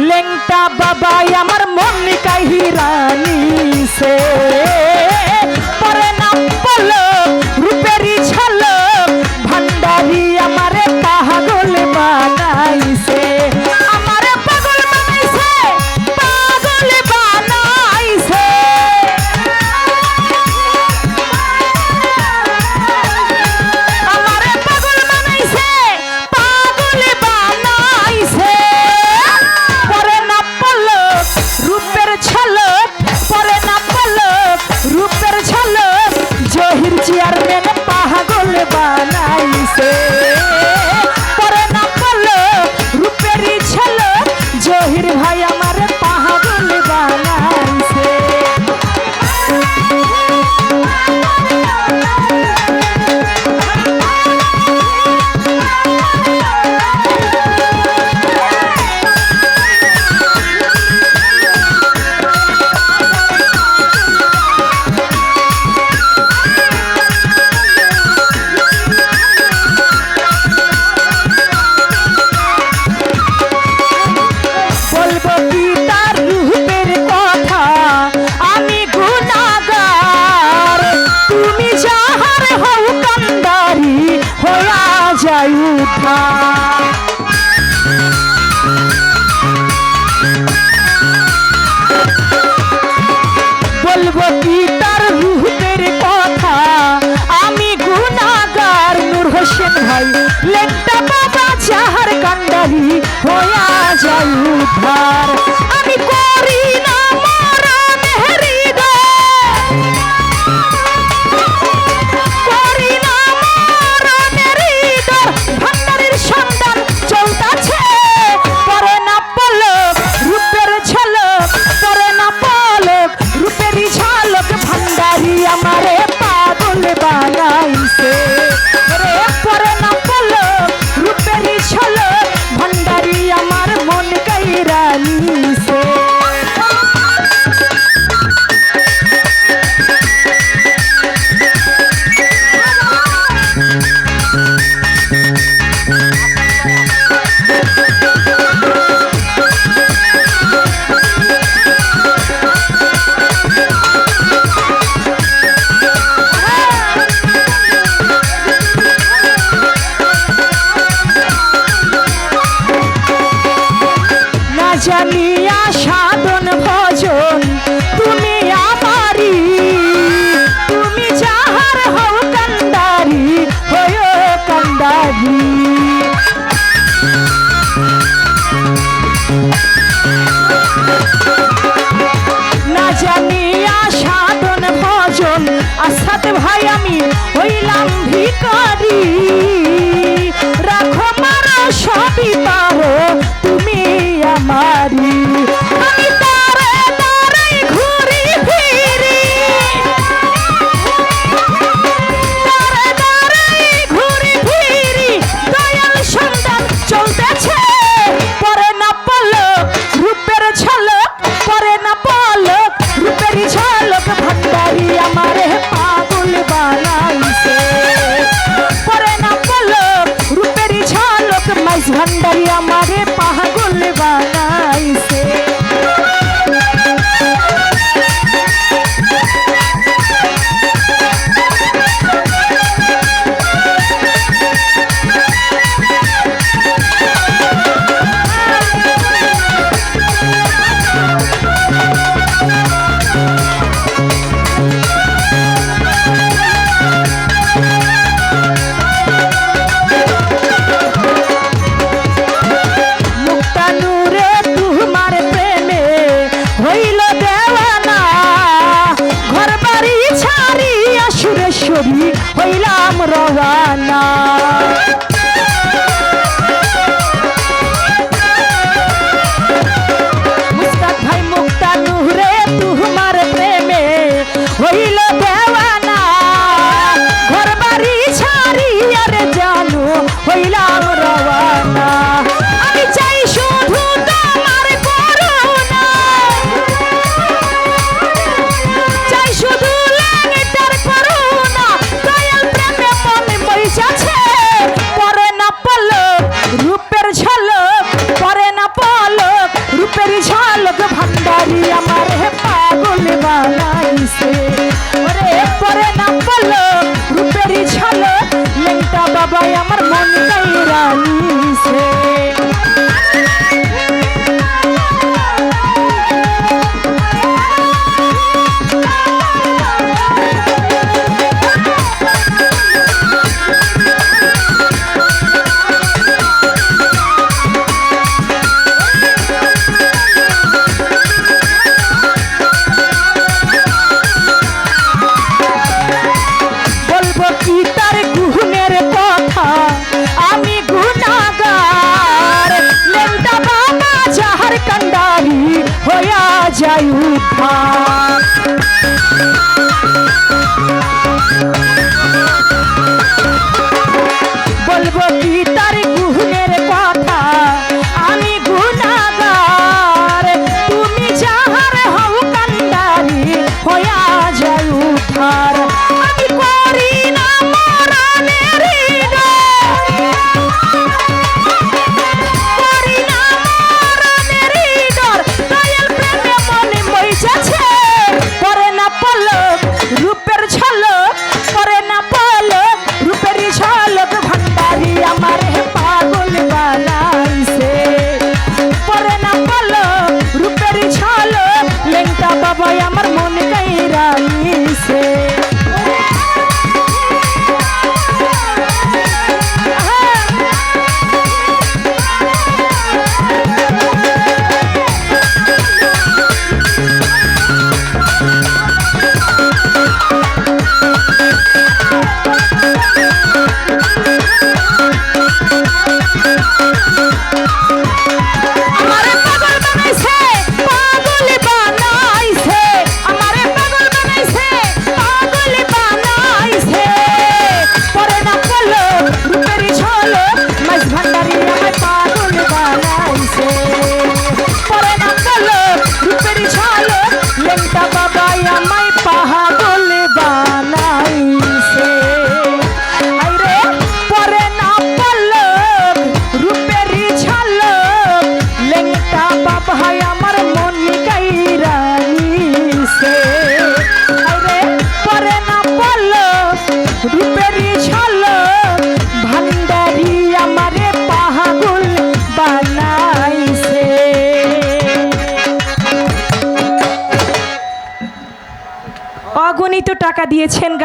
লেংটা বাবা আমার মন কাহি রানী সে lugar জগতে ভাই আমি হইলাম ভিকারি রাখো মারা সবই পাবো তুমি হইলাম রজা stay. ভান্ডারি আমারে পাহাগুল বানাইছে। অগণিত টাকা দিয়েছেন গান